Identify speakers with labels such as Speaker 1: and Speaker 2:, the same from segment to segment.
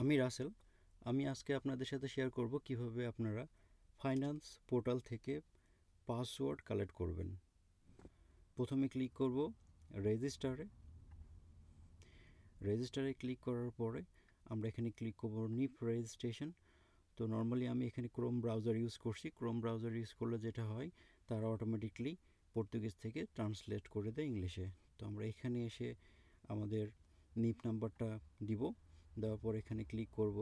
Speaker 1: আমি রাসেল। আমি আজকে আপনাদের সাথে শেয়ার করব কীভাবে আপনারা ফাইন্যান্স পোর্টাল থেকে পাসওয়ার্ড কালেক্ট করবেন। প্রথমে ক্লিক করব রেজিস্টারে রেজিস্টারে ক্লিক করার পরে আমরা এখানে ক্লিক করব নিপ রেজিস্ট্রেশন তো নর্মালি আমি এখানে ক্রোম ব্রাউজার ইউজ করছি। ক্রোম ব্রাউজার ইউজ করলে যেটা হয়, তারা অটোমেটিকলি পর্তুগিজ থেকে ট্রান্সলেট করে দেয় ইংলিশে তো আমরা এখানে এসে আমাদের নিপ নাম্বারটা দিব। দেওয়ার পর এখানে ক্লিক করব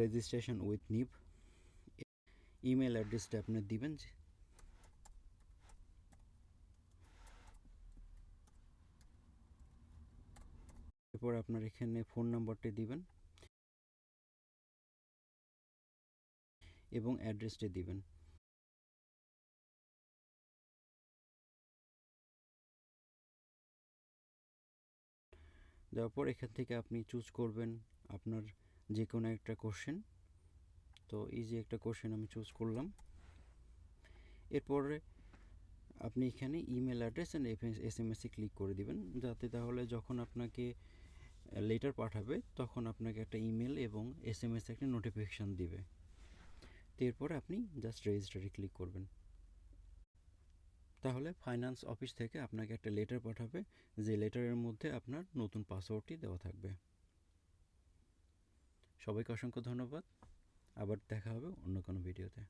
Speaker 1: রেজিস্ট্রেশন উইথ নিপ ইমেল অ্যাড্রেসটা আপনি দিবেন এরপর আপনার এখানে ফোন নাম্বারটি দিবেন এবং অ্যাড্রেসটি দিবেন। দেওয়ার পর এখান থেকে আপনি চুজ করবেন আপনার যে কোনো একটা কোশ্চেন তো যে একটা কোশ্চেন আমি চুজ করলাম। এরপরে আপনি এখানে email address and S M এসে ক্লিক করে দিবেন। যাতে তাহলে যখন আপনাকে লেটার পাঠাবে, তখন আপনাকে একটা ইমেল এবং এস এম এস একটা নোটিফিকেশান দিবে। তো এরপরে আপনি জাস্ট রেজিস্টারে ক্লিক করবেন। তাহলে ফাইন্যান্স অফিস থেকে আপনাকে একটা লেটার পাঠাবে, যে লেটারের মধ্যে আপনার নতুন পাসওয়ার্ডটি দেওয়া থাকবে। সবাইকে অসংখ্য ধন্যবাদ। আবার দেখা হবে অন্য কোনো ভিডিওতে